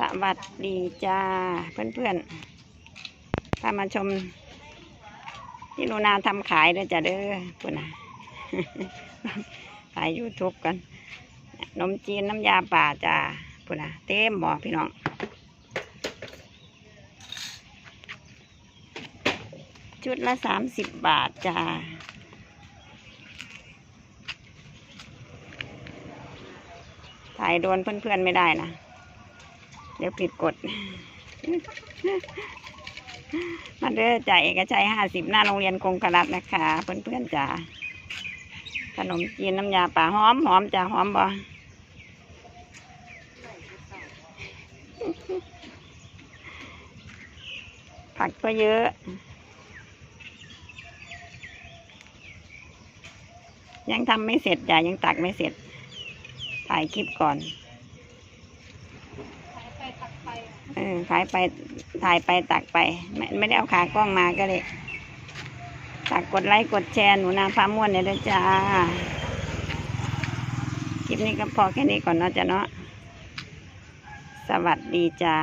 สวัสดีจ้าเพื่อนๆพามาชมที่นูนาทำขายด้วยจ้ะเด้อปุ่นนะขายยูทูบกันนมจีนน้ำยาป่าจ้าปุ่นนะเต็มหมอพี่น้องชุดละสามสิบบาทจ้าถ่ายโดนเพื่อนๆไม่ได้นะ เดี๋ยวผิดกฎมาเด้อจ่ายเอกชัยห้าสิบหน้าโรงเรียนกงกรัตนะคะ เพื่อนๆจ๋าขนมจีนน้ำยาป่าหอมหอมจ้าหอมบ่ผักก็เยอะยังทำไม่เสร็จจ้ะยังตักไม่เสร็จ ถ่ายคลิปก่อน เออขายไปถ่ายไปตักไป ไม่ไม่ได้เอาขากล้องมาก็เลยตักกดไลค์กดแชร์หนูนาพาม่วนเนี่ยด้วยจ้า คลิปนี้ก็พอแค่นี้ก่อนเนาะจ้ะเนาะ สวัสดีจ้า